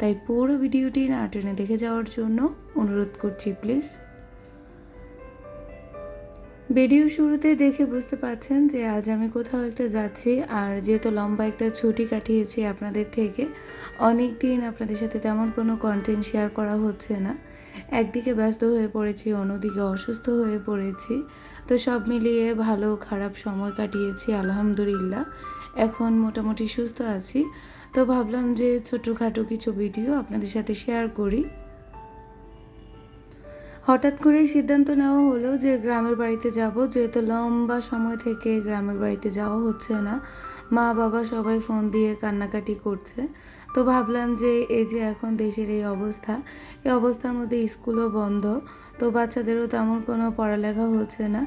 তাই পুরো ভিডিওটি না টেনে দেখে যাওয়ার জন্য অনুরোধ করছি, প্লিজ। ভিডিও শুরুতে দেখে বুঝতে পারছেন যে আজ আমি কোথাও একটা যাচ্ছি, আর যেহেতু লম্বা একটা ছুটি কাটিয়েছি আপনাদের থেকে অনেক দিন আপনাদের সাথে তেমন কোনো কন্টেন্ট শেয়ার করা হচ্ছে না। একদিকে ব্যস্ত হয়ে পড়েছি, অন্যদিকে অসুস্থ হয়ে পড়েছি। তো সব মিলিয়ে ভালো খারাপ সময় কাটিয়েছি, আলহামদুলিল্লাহ। এখন মোটামুটি সুস্থ আছি। তো ভাবলাম যে ছোটোখাটো কিছু ভিডিও আপনাদের সাথে শেয়ার করি। হঠাৎ করেই সিদ্ধান্ত নেওয়া হলো যে গ্রামের বাড়িতে যাব। যেহেতু লম্বা সময় থেকে গ্রামের বাড়িতে যাওয়া হচ্ছে না, মা বাবা সবাই ফোন দিয়ে কান্নাকাটি করছে। তো ভাবলাম যে এই যে এখন দেশের এই অবস্থা, এই অবস্থার মধ্যে স্কুলও বন্ধ, তো বাচ্চাদেরও তেমন কোনো পড়ালেখা হচ্ছে না।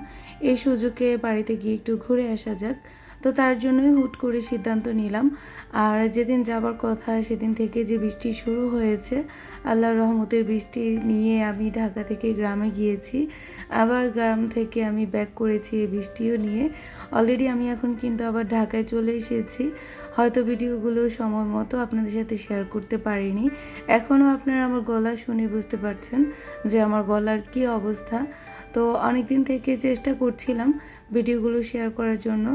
এই সুযোগে বাড়িতে গিয়ে একটু ঘুরে আসা যাক। তো তার জন্যই হুট করে সিদ্ধান্ত নিলাম। আর যেদিন যাবার কথা, সেদিন থেকে যে বৃষ্টি শুরু হয়েছে, আল্লাহর রহমতের বৃষ্টি নিয়ে আমি ঢাকা থেকে গ্রামে গিয়েছি। আবার গ্রাম থেকে আমি ব্যাক করেছি এই বৃষ্টিও নিয়ে। অলরেডি আমি এখন কিন্তু আবার ঢাকায় চলে এসেছি। হয়তো ভিডিওগুলো সময় মতো আপনাদের সাথে শেয়ার করতে পারিনি। এখনও আপনারা আমার গলা শুনে বুঝতে পারছেন যে আমার গলার কী অবস্থা। তো অনেক দিন থেকে চেষ্টা করছিলাম ভিডিওগুলো শেয়ার করার জন্য।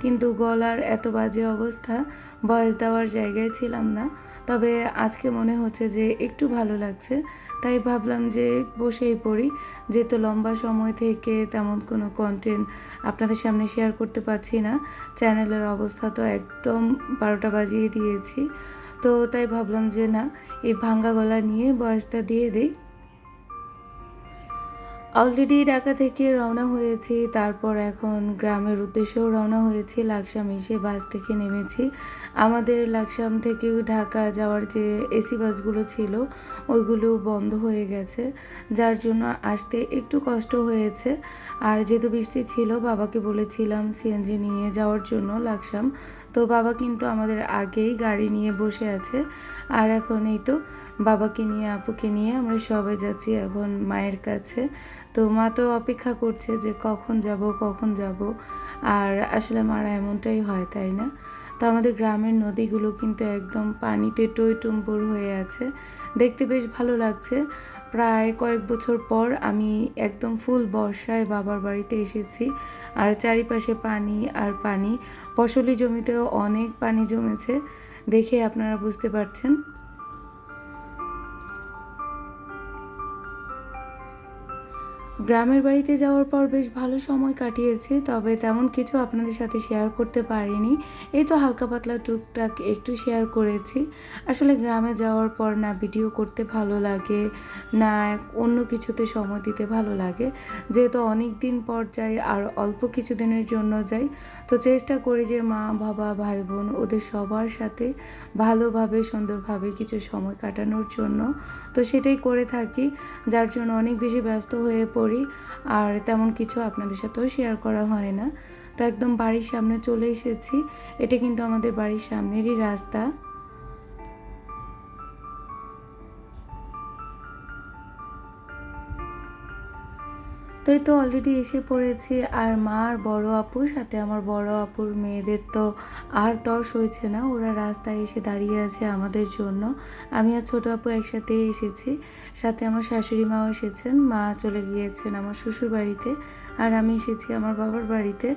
কিন্তু গলার এত বাজে অবস্থা ভয়েস দেওয়ার জায়গায় ছিলাম না। তবে আজকে মনে হচ্ছে যে একটু ভালো লাগছে। তাই ভাবলাম যে বসেই পড়ি। যেহেতু লম্বা সময় থেকে তেমন কোনো কন্টেন্ট আপনাদের সামনে শেয়ার করতে পারছি না চ্যানেলের অবস্থা তো একদম বারোটা বাজিয়ে দিয়েছি। তো তাই ভাবলাম যে না, এই ভাঙ্গা গলা নিয়ে বয়সটা দিয়ে দিই। অলরেডি ঢাকা থেকে রওনা হয়েছি, তারপর এখন গ্রামের উদ্দেশ্যেও রওনা হয়েছি, লাকসাম এসে বাস থেকে নেমেছি। আমাদের লাকসাম থেকে ঢাকা যাওয়ার যে এসি বাসগুলো ছিল, ওইগুলো বন্ধ হয়ে গেছে, যার জন্য আসতে একটু কষ্ট হয়েছে। আর যেহেতু বৃষ্টি ছিল, বাবাকে বলেছিলাম, সিএনজি নিয়ে যাওয়ার জন্য লাকসাম তো বাবা কিন্তু আমাদের আগেই গাড়ি নিয়ে বসে আছে। আর এখন এই তো বাবাকে নিয়ে, আপুকে নিয়ে আমরা সবাই যাচ্ছি এখন মায়ের কাছে। তো মা তো অপেক্ষা করছে যে কখন যাব কখন যাব। আর আসলে মারা এমনটাই হয়, তাই না? তো আমাদের গ্রামের নদীগুলো কিন্তু একদম পানিতে টই হয়ে আছে। দেখতে বেশ ভালো লাগছে। প্রায় কয়েক বছর পর আমি একদম ফুল বর্ষায় বাবার বাড়িতে এসেছি। আর চারিপাশে পানি আর পানি। ফসলি জমিতেও অনেক পানি জমেছে। দেখে আপনারা বুঝতে পারছেন। গ্রামের বাড়িতে যাওয়ার পর বেশ ভালো সময় কাটিয়েছি, তবে তেমন কিছু আপনাদের সাথে শেয়ার করতে পারিনি। এই তো হালকা পাতলা টুকটাক একটু শেয়ার করেছি। আসলে গ্রামে যাওয়ার পর না ভিডিও করতে ভালো লাগে, না অন্য কিছুতে সময় দিতে ভালো লাগে। যেহেতু অনেক দিন পর যাই, আর অল্প কিছু দিনের জন্য যাই, তো চেষ্টা করি যে মা, বাবা ভাই বোন ওদের সবার সাথে ভালোভাবে, সুন্দরভাবে কিছু সময় কাটানোর জন্য। তো সেটাই করে থাকি, যার জন্য অনেক বেশি ব্যস্ত হয়ে পড়ি। আর তেমন কিছু আপনাদের সাথেও শেয়ার করা হয় না। তো একদম বাড়ির সামনে চলে এসেছি। এটা কিন্তু আমাদের বাড়ির সামনেরই রাস্তা। তো এই তো অলরেডি এসে পড়েছি। আর মা আর বড় আপুর সাথে আমার বড় আপুর মেয়েদের তো আর তর্স হয়েছে না। ওরা রাস্তায় এসে দাঁড়িয়ে আছে আমাদের জন্য। আমি আর ছোট আপু একসাথে এসেছি। সাথে আমার শাশুড়ি মাও এসেছেন। মা চলে গিয়েছেন আমার শ্বশুর বাড়িতে। আর আমি এসেছি আমার বাবার বাড়িতে।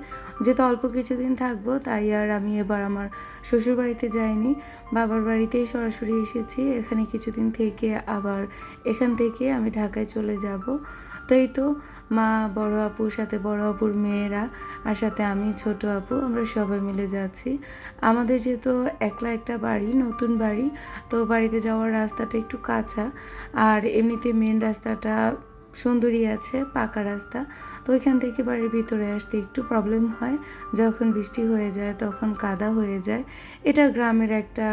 যেহেতু অল্প কিছুদিন থাকব, তাই আর আমি এবার আমার শ্বশুর বাড়িতে যাইনি। বাবার বাড়িতেই সরাসরি এসেছি। এখানে কিছুদিন থেকে আবার এখান থেকে আমি ঢাকায় চলে যাব। তো এই তো মা, বড় আপুর সাথে বড় আপুর মেয়েরা আর সাথে আমি ছোট আপু, আমরা সবাই মিলে যাচ্ছি। আমাদের যেহেতু একলা একটা বাড়ি, নতুন বাড়ি, তো বাড়িতে যাওয়ার রাস্তাটা একটু কাঁচা আর এমনিতে মেন রাস্তাটা সুন্দরী আছে, পাকা রাস্তা। তো ওইখান থেকে বাড়ির ভিতরে আসতে একটু প্রবলেম হয়। যখন বৃষ্টি হয়ে যায়, তখন কাদা হয়ে যায়। এটা গ্রামের একটা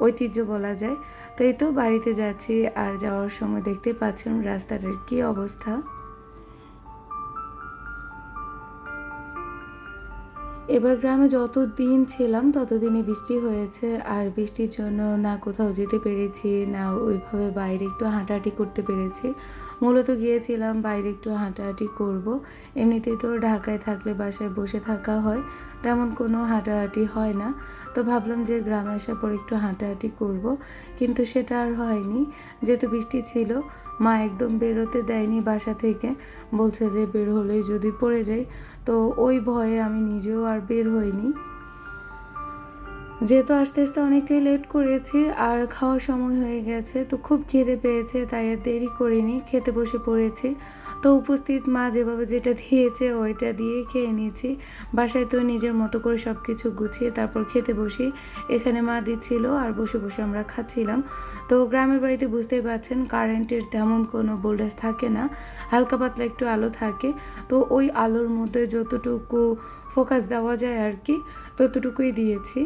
ঐতিহ্য বলা যায়। তো এই তো বাড়িতে যাচ্ছি আর যাওয়ার সময় দেখতে পাচ্ছেন রাস্তাটার কি অবস্থা। এবার গ্রামে যত দিন ছিলাম ততদিনে বৃষ্টি হয়েছে। আর বৃষ্টির জন্য না কোথাও যেতে পেরেছি, না ওইভাবে বাইরে একটু হাঁটাহাঁটি করতে পেরেছি। মূলত গিয়েছিলাম বাইরে একটু হাঁটাহাঁটি করব। এমনিতেই তো ঢাকায় থাকলে বাসায় বসে থাকা হয়, তেমন কোনো হাঁটাহাঁটি হয় না। তো ভাবলাম যে গ্রামে আসার পর একটু হাঁটাহাঁটি করব, কিন্তু সেটা আর হয়নি। যেহেতু বৃষ্টি ছিল, মা একদম বেরোতে দেয়নি বাসা থেকে। বলছে যে বের হলেই যদি পড়ে যাই তো ওই ভয়ে আমি নিজেও আর বের হইনি। যেহেতু আস্তে আস্তে অনেকটাই লেট করেছি আর খাওয়ার সময় হয়ে গেছে, তো খুব খিদে পেয়েছে, তাই আর দেরি করিনি, খেতে বসে পড়েছি। তো উপস্থিত মা যেভাবে যেটা দিয়েছে ওইটা দিয়ে খেয়ে নিয়েছি। বাসায় তো নিজের মতো করে সব কিছু গুছিয়ে তারপর খেতে বসি। এখানে মা দিচ্ছিল আর বসে বসে আমরা খাচ্ছিলাম। তো গ্রামের বাড়িতে বুঝতেই পারছেন কারেন্টের তেমন কোনো ভোল্টেজ থাকে না, হালকা পাতলা একটু আলো থাকে। তো ওই আলোর মধ্যে যতটুকু ফোকাস দেওয়া যায় আর কি, ততটুকুই দিয়েছি।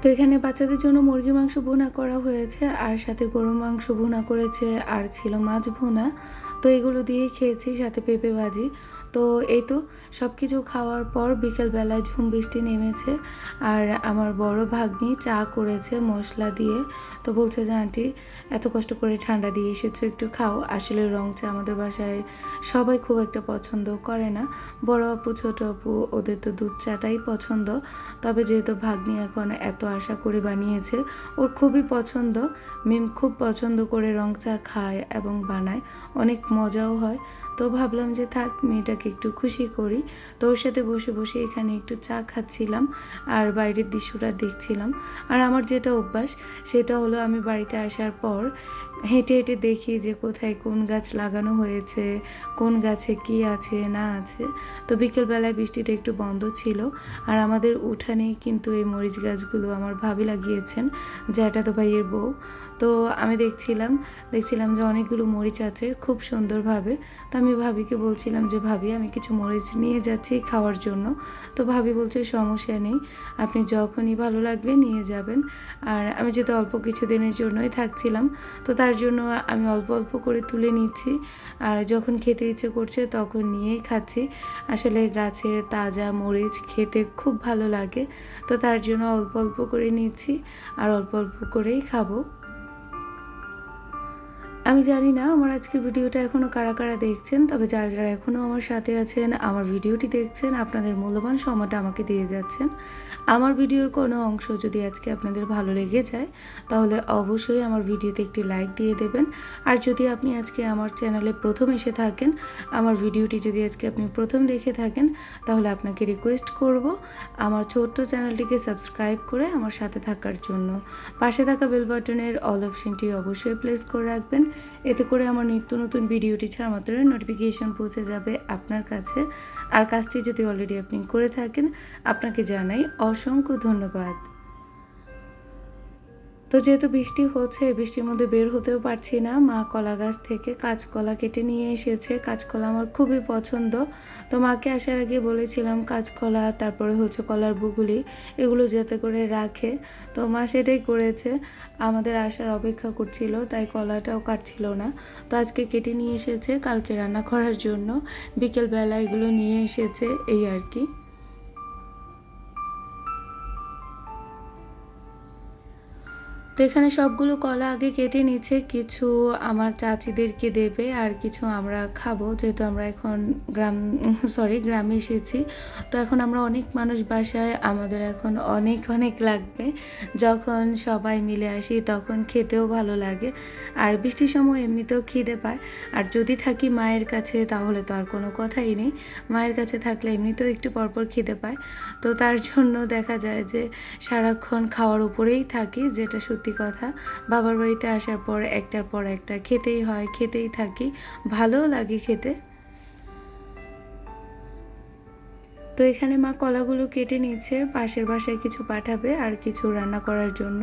তো এখানে বাচ্চাদের জন্য মুরগির মাংস ভুনা করা হয়েছে, আর সাথে গরুর মাংস ভুনা করেছে, আর ছিল মাছ ভুনা। তো এগুলো দিয়েই খেয়েছি, সাথে পেঁপে ভাজি। তো এই তো সব কিছু খাওয়ার পর বিকেলবেলায় ঝুম বৃষ্টি নেমেছে আর আমার বড় ভাগ্নি চা করেছে মশলা দিয়ে। তো বলছে যে, আন্টি, এত কষ্ট করে ঠান্ডা দিয়ে এসেছ, একটু খাও। আসলে রং চা আমাদের বাসায় সবাই খুব একটা পছন্দ করে না। বড় আপু, ছোট আপু, ওদের তো দুধ চাটাই পছন্দ। তবে যেহেতু ভাগ্নি এখন এত আশা করে বানিয়েছে, ওর খুবই পছন্দ। মিম খুব পছন্দ করে রং চা খায় এবং বানায়। অনেক মজাও হয়। তো ভাবলাম যে থাক, মেয়েটাকে একটু খুশি করি। তো ওর সাথে বসে বসে এখানে একটু চা খাচ্ছিলাম আর বাইরের দৃশ্যটা দেখছিলাম। আর আমার যেটা অভ্যাস, সেটা হলো আমি বাড়িতে আসার পর হেঁটে হেঁটে দেখি যে কোথায় কোন গাছ লাগানো হয়েছে, কোন গাছে কি আছে, না আছে। তো বিকেলবেলায় বৃষ্টিটা একটু বন্ধ ছিল আর আমাদের উঠানে কিন্তু এই মরিচ গাছগুলো আমার ভাবি লাগিয়েছেন জ্যাঠা তো ভাইয়ের বউ। তো আমি দেখছিলাম দেখছিলাম যে অনেকগুলো মরিচ আছে, খুব সুন্দরভাবে। তো আমি ভাবিকে বলছিলাম যে, ভাবি, আমি কিছু মরিচ নিয়ে যাচ্ছি খাওয়ার জন্য। তো ভাবি বলছে, সমস্যা নেই। আপনি যখনই ভালো লাগবে নিয়ে যাবেন। আর আমি যেহেতু অল্প কিছু দিনের জন্যই থাকছিলাম, তো তার জন্য আমি অল্প অল্প করে তুলে নিচ্ছি। আর যখন খেতে ইচ্ছে করছে তখন নিয়েই খাচ্ছি। আসলে গাছের তাজা মরিচ খেতে খুব ভালো লাগে, তো তার জন্য অল্প অল্প করে নিচ্ছি আর অল্প অল্প করেই খাব। আমি জানি না আমার আজকের ভিডিওটা এখনও কারা কারা দেখছেন, তবে যারা যারা এখনও আমার সাথে আছেন, আমার ভিডিওটি দেখছেন, আপনাদের মূল্যবান সময়টা আমাকে দিয়ে যাচ্ছেন। আমার ভিডিওর কোনো অংশ যদি আজকে আপনাদের ভালো লেগে যায়, তাহলে অবশ্যই আমার ভিডিওতে একটি লাইক দিয়ে দেবেন। আর যদি আপনি আজকে আমার চ্যানেলে প্রথম এসে থাকেন, আমার ভিডিওটি যদি আজকে আপনি প্রথম দেখে থাকেন, তাহলে আপনাকে রিকোয়েস্ট করব আমার ছোট্ট চ্যানেলটিকে সাবস্ক্রাইব করে আমার সাথে থাকার জন্য। পাশে থাকা বেল বাটনের অল অপশনটি অবশ্যই প্লেস করে রাখবেন। এতে করে আমার নিত্য নতুন ভিডিওটি ছাড়া মাত্র নোটিফিকেশান পৌঁছে যাবে আপনার কাছে। আর কাজটি যদি অলরেডি আপনি করে থাকেন, আপনাকে জানাই অসংখ্য ধন্যবাদ। তো যেহেতু বৃষ্টি হচ্ছে, বৃষ্টির মধ্যে বের হতেও পারছি না। মা কলা গাছ থেকে কাঁচকলা কেটে নিয়ে এসেছে। কাঁচকলা আমার খুবই পছন্দ। তো মাকে আসার আগে বলেছিলাম কাঁচকলা, তারপরে হচ্ছে কলার বুগুলি, এগুলো যাতে করে রাখে। তো মা সেটাই করেছে। আমাদের আসার অপেক্ষা করছিল, তাই কলাটাও কাটছিল না। তো আজকে কেটে নিয়ে এসেছে, কালকে রান্না করার জন্য। বিকেলবেলা এগুলো নিয়ে এসেছে, এই আর কি। তো এখানে সবগুলো কলা আগে কেটে নিচ্ছে, কিছু আমার চাচিদেরকে দেবে আর কিছু আমরা খাব, যেহেতু আমরা এখন গ্রাম, সরি, গ্রামে এসেছি। তো এখন আমরা অনেক মানুষ বাসায়, আমাদের এখন অনেক অনেক লাগবে। যখন সবাই মিলে আসি, তখন খেতেও ভালো লাগে। আর বৃষ্টির সময় এমনিতেও খিদে পায়। আর যদি থাকি মায়ের কাছে, তাহলে তো আর কোনো কথাই নেই। মায়ের কাছে থাকলে এমনিতেও একটু পরপর খিদে পায়। তো তার জন্য দেখা যায় যে সারাক্ষণ খাওয়ার উপরেই থাকি, যেটা সত্যি কথা, বাবার বাড়িতে আসার পর একটার পর একটা খেতেই হয়, খেতেই থাকি, ভালোও লাগে খেতে। তো এখানে মা কলাগুলো কেটে নিচ্ছে, পাশের বাসায় কিছু পাঠাবে আর কিছু রান্না করার জন্য।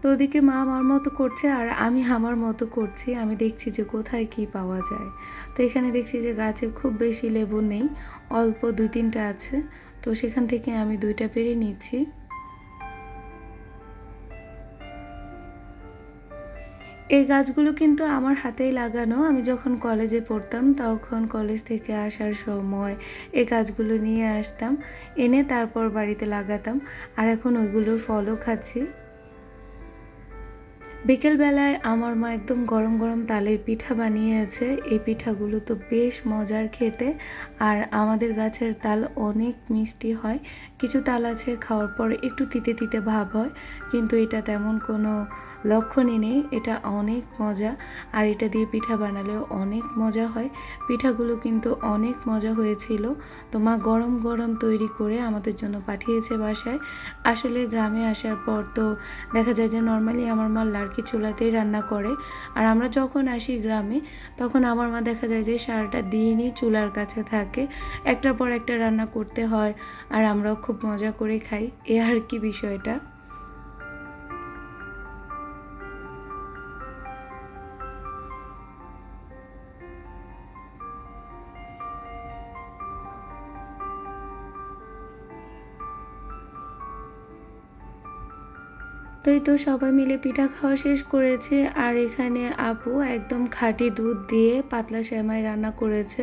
তো ওদিকে মা আমার মতো করছে আর আমি আমার মতো করছি, আমি দেখছি যে কোথায় কি পাওয়া যায়। তো এখানে দেখছি যে গাছে খুব বেশি লেবু নেই, অল্প দুই তিনটা আছে। তো সেখান থেকে আমি দুইটা পেরে নিচ্ছি। এই গাছগুলো কিন্তু আমার হাতেই লাগানো। আমি যখন কলেজে পড়তাম তখন কলেজ থেকে আসার সময় এই গাছগুলো নিয়ে আসতাম, এনে তারপর বাড়িতে লাগাতাম। আর এখন ওইগুলোর ফলও খাচ্ছি। বিকেলবেলায় আমার মা একদম গরম গরম তালের পিঠা বানিয়েছে। এই পিঠাগুলো তো বেশ মজার খেতে। আর আমাদের গাছের তাল অনেক মিষ্টি হয়। কিছু তাল আছে খাওয়ার পর একটু তিতে তিতে ভাব হয়। কিন্তু এটা তেমন কোনো লক্ষণই নেই। এটা অনেক মজা। আর এটা দিয়ে পিঠা বানালেও অনেক মজা হয়। পিঠাগুলো কিন্তু অনেক মজা হয়েছিল। তো মা গরম গরম তৈরি করে আমাদের জন্য পাঠিয়েছে বাসায়। আসলে গ্রামে আসার পর তো দেখা যায় যে নর্মালি আমার মা লাড়কি চুলাতেই রান্না করে। আর আমরা যখন আসি গ্রামে, তখন আমার মা দেখা যায় যে সারাটা দিনই চুলার কাছে থাকে। একটার পর একটা রান্না করতে হয়, আর আমরাও খুব মজা করে খাই। এ আর কি বিষয়টা। তো এই তো সবাই মিলে পিঠা খাওয়া শেষ করেছে, আর এখানে আপু একদম খাঁটি দুধ দিয়ে পাতলা সেমাই রান্না করেছে।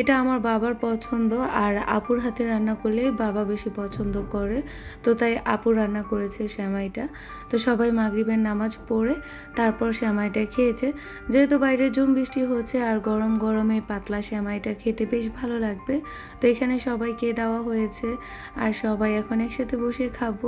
এটা আমার বাবার পছন্দ, আর আপুর হাতে রান্না করলে বাবা বেশি পছন্দ করে, তো তাই আপু রান্না করেছে সেমাইটা। তো সবাই মাগরিবের নামাজ পড়ে তারপর সেমাইটা খেয়েছে। যেহেতু বাইরে জুম বৃষ্টি হচ্ছে, আর গরম গরমে পাতলা সেমাইটা খেতে বেশ ভালো লাগবে, তো এখানে সবাইকে দেওয়া হয়েছে, আর সবাই এখন একসাথে বসে খাব।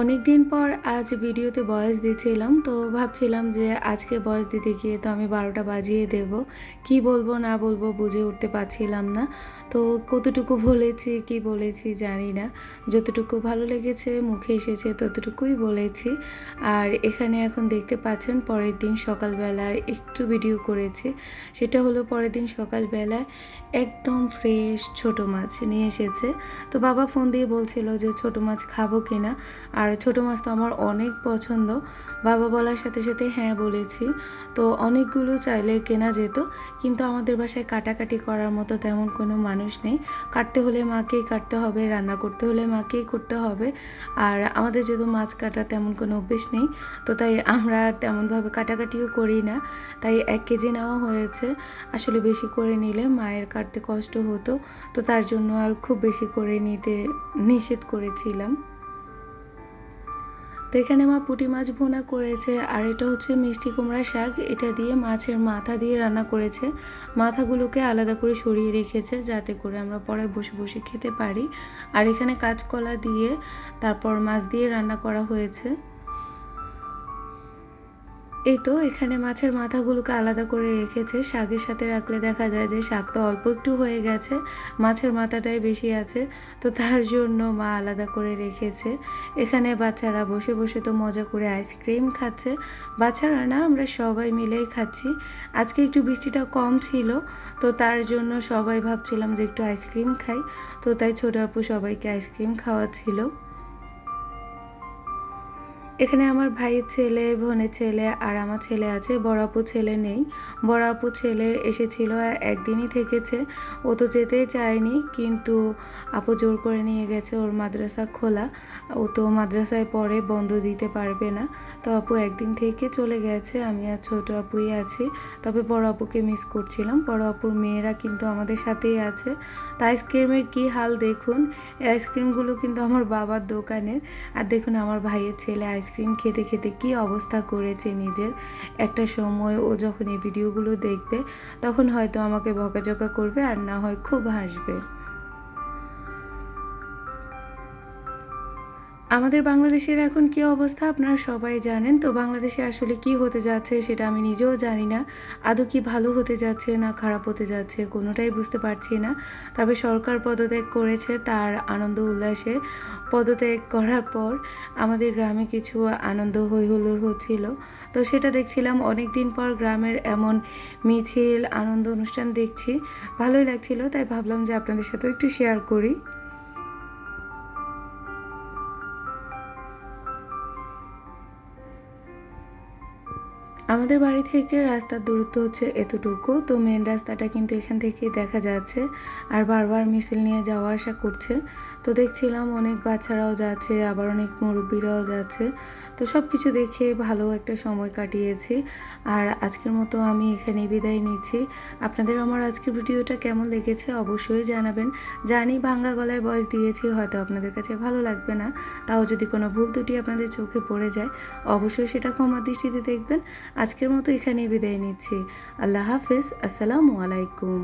অনেক দিন পর আজ ভিডিওতে বয়স দিচ্ছিলাম, তো ভাবছিলাম যে আজকে বয়স দিতে গিয়ে তো আমি বারোটা বাজিয়ে দেব। কি বলব না বলব বুঝে উঠতে পারছিলাম না। তো কতটুকু বলেছি, কি বলেছি জানি না। যতটুকু ভালো লেগেছে, মুখে এসেছে ততটুকুই বলেছি। আর এখানে এখন দেখতে পাচ্ছেন পরের দিন সকালবেলায় একটু ভিডিও করেছি। সেটা হলো পরের দিন সকালবেলায় একদম ফ্রেশ ছোট মাছ নিয়ে এসেছে। তো বাবা ফোন দিয়ে বলছিল যে ছোট মাছ খাব কিনা। ছোট মাছ তো আমার অনেক পছন্দ। বাবা বলার সাথে সাথে হ্যাঁ বলেছি। তো অনেকগুলো চাইলে কেনা যেত, কিন্তু আমাদের বাসায় কাটাকাটি করার মতো তেমন কোনো মানুষ নেই। কাটতে হলে মাকেই কাটতে হবে, রান্না করতে হলে মাকেই করতে হবে। আর আমাদের যেহেতু মাছ কাটা তেমন কোনো অভ্যেস নেই, তো তাই আমরা তেমনভাবে কাটাকাটিও করি না। তাই এক কেজি নেওয়া হয়েছে, আসলে বেশি করে নিলে মায়ের কাটতে কষ্ট হতো। তো তার জন্য আর খুব বেশি করে নিতে নিষেধ করেছিলাম। তো এখানে মা পুঁটি মাছ ভোনা করেছে, আর এটা হচ্ছে মিষ্টি কুমড়া শাক। এটা দিয়ে মাছের মাথা দিয়ে রান্না করেছে। মাথাগুলোকে আলাদা করে সরিয়ে রেখেছে যাতে করে আমরা পরে বসে বসে খেতে পারি। আর এখানে কাঁচকলা দিয়ে তারপর মাছ দিয়ে রান্না করা হয়েছে। এই তো, এখানে মাছের মাথাগুলোকে আলাদা করে রেখেছে। শাকের সাথে রাখলে দেখা যায় যে শাক তো অল্প একটু হয়ে গেছে, মাছের মাথাটাই বেশি আছে, তো তার জন্য মা আলাদা করে রেখেছে। এখানে বাচ্চারা বসে বসে তো মজা করে আইসক্রিম খাচ্ছে। বাচ্চারা না, আমরা সবাই মিলেই খাচ্ছি। আজকে একটু বৃষ্টিটা কম ছিল, তো তার জন্য সবাই ভাবছিলাম যে একটু আইসক্রিম খাই, তো তাই ছোটো আপু সবাইকে আইসক্রিম খাওয়াচ্ছিল। এখানে আমার ভাইয়ের ছেলে, বোনের ছেলে আর আমার ছেলে আছে, বড় আপু ছেলে নেই। বড় আপু ছেলে এসেছিল, একদিনই থেকেছে। ও তো যেতেই চায়নি, কিন্তু আপু জোর করে নিয়ে গেছে ওর মাদ্রাসা খোলা। ও তো মাদ্রাসায় পরে বন্ধ দিতে পারবে না। তো আপু একদিন থেকে চলে গেছে, আমি আর ছোট আপুই আছি। তবে বড় আপুকে মিস করছিলাম। বড় আপুর মেয়েরা কিন্তু আমাদের সাথেই আছে। তো আইসক্রিমের কী হাল দেখুন? আইসক্রিমগুলো কিন্তু আমার বাবার দোকানের। আর দেখুন আমার ভাইয়ের ছেলে আইসক্রিম খেতে খেতে কি অবস্থা করেছে নিজের? একটা সময় ও যখন এই ভিডিওগুলো দেখবে, তখন হয়তো আমাকে বকাঝকা করবে আর না হয় খুব হাসবে। আমাদের বাংলাদেশের এখন কি অবস্থা আপনারা সবাই জানেন। তো বাংলাদেশে আসলে কি হতে যাচ্ছে সেটা আমি নিজেও জানি না। আদৌ কি ভালো হতে যাচ্ছে না খারাপ হতে যাচ্ছে কোনোটাই বুঝতে পারছি না। তবে সরকার পদত্যাগ করেছে তার আনন্দ উল্লাসে। পদত্যাগ করার পর আমাদের গ্রামে কিছু আনন্দ হৈহুল্লোড় হচ্ছিল। তো সেটা দেখছিলাম অনেক দিন পর গ্রামের এমন মিছিল, আনন্দ অনুষ্ঠান দেখছি। ভালোই লাগছিল, তাই ভাবলাম যে আপনাদের সাথেও একটু শেয়ার করি। আমাদের বাড়ি থেকে রাস্তার দূরত্ব হচ্ছে এতটুকু। তো মেন রাস্তাটা কিন্তু এখান থেকেই দেখা যাচ্ছে। আর বারবার মিছিল নিয়ে যাওয়া আসা করছে। তো দেখছিলাম অনেক বাচ্চারাও যাচ্ছে, আবার অনেক মুরব্বীরাও যাচ্ছে। তো সব কিছু দেখে ভালো একটা সময় কাটিয়েছি। আর আজকের মতো আমি এখানে বিদায় নিচ্ছি। আপনাদের আমার আজকের ভিডিওটা কেমন লেগেছে অবশ্যই জানাবেন। জানি ভাঙ্গা গলায় বয়স দিয়েছি, হয়তো আপনাদের কাছে ভালো লাগবে না। তাও যদি কোনো ভুল ত্রুটি আপনাদের চোখে পড়ে যায়, অবশ্যই সেটা ক্ষমা দৃষ্টিতে দেখবেন। আজকের মতো এখানেই বিদায় নিচ্ছি। আল্লাহ হাফিজ। আসসালামু আলাইকুম।